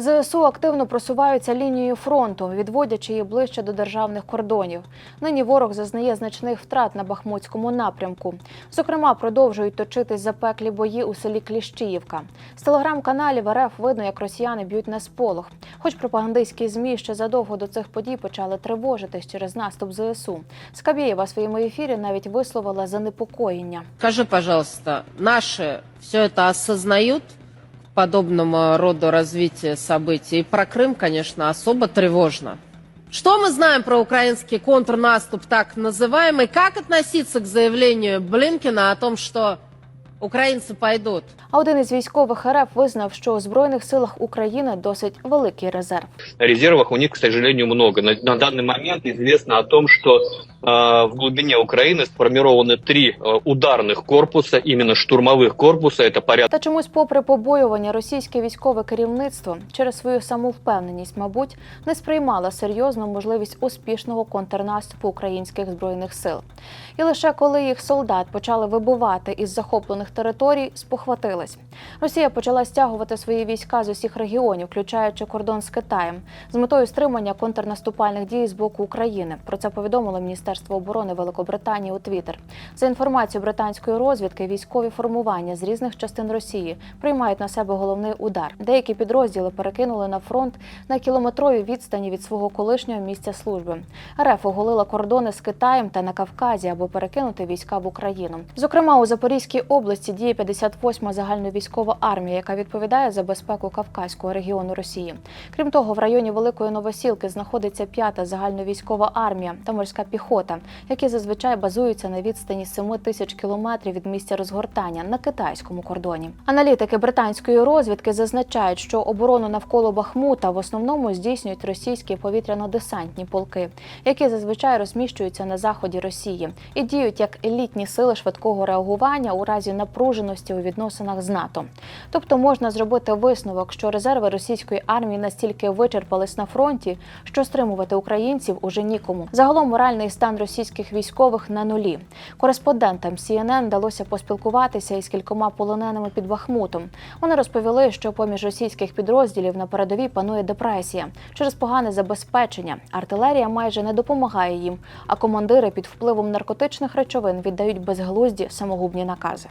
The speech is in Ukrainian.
ЗСУ активно просуваються лінією фронту, відводячи її ближче до державних кордонів. Нині ворог зазнає значних втрат на Бахмутському напрямку. Зокрема, продовжують точитись запеклі бої у селі Кліщіївка. З телеграм-каналів РФ видно, як росіяни б'ють на сполох. Хоч пропагандистські змі ще задовго до цих подій почали тривожитись через наступ ЗСУ. Скабєєва в своєму ефірі навіть висловила занепокоєння. Скажи, пожалуйста, наши все это осознают, подобному роду развития событий? И про Крым, конечно, особо тревожно. Что мы знаем про украинский контрнаступ, так называемый? Как относиться к заявлению Блинкина о том, что украинцы пойдут? А один із військових РФ визнав, що у збройних силах України досить великий резерв. резервах у них, к сожалению, много. На, на данный момент известно о том, что э, в глубине Украины сформированы три э, ударных корпуса, именно штурмовых корпуса. Это порядка Та чомусь, попри побоювання, російське військове керівництво через свою самовпевненість, мабуть, не сприймало серйозно можливість успішного контрнаступу українських збройних сил. І лише коли їх солдат почали вибивати із захоплених територій, спохватились. Росія почала стягувати свої війська з усіх регіонів, включаючи кордон з Китаєм, з метою стримання контрнаступальних дій з боку України. Про це повідомило Міністерство оборони Великобританії у Твіттер. За інформацією британської розвідки, військові формування з різних частин Росії приймають на себе головний удар. Деякі підрозділи перекинули на фронт на кілометровій відстані від свого колишнього місця служби. РФ оголила кордони з Китаєм та на Кавказі, аби перекинути війська в Україну. Зокрема, у Запорізькій області діє 58-ма загальновійськова армія, яка відповідає за безпеку Кавказького регіону Росії. Крім того, в районі Великої Новосілки знаходиться п'ята загальновійськова армія та морська піхота, які зазвичай базуються на відстані 7 тисяч кілометрів від місця розгортання на китайському кордоні. Аналітики британської розвідки зазначають, що оборону навколо Бахмута в основному здійснюють російські повітряно-десантні полки, які зазвичай розміщуються на заході Росії і діють як елітні сили швидкого реагування у разі напруженості у відносинах з НАТО. Тобто можна зробити висновок, що резерви російської армії настільки вичерпались на фронті, що стримувати українців уже нікому. Загалом моральний стан російських військових на нулі. Кореспондентам CNN вдалося поспілкуватися із кількома полоненими під Бахмутом. Вони розповіли, що поміж російських підрозділів на передовій панує депресія через погане забезпечення. Артилерія майже не допомагає їм, а командири під впливом наркотичних речовин віддають безглузді самогубні накази.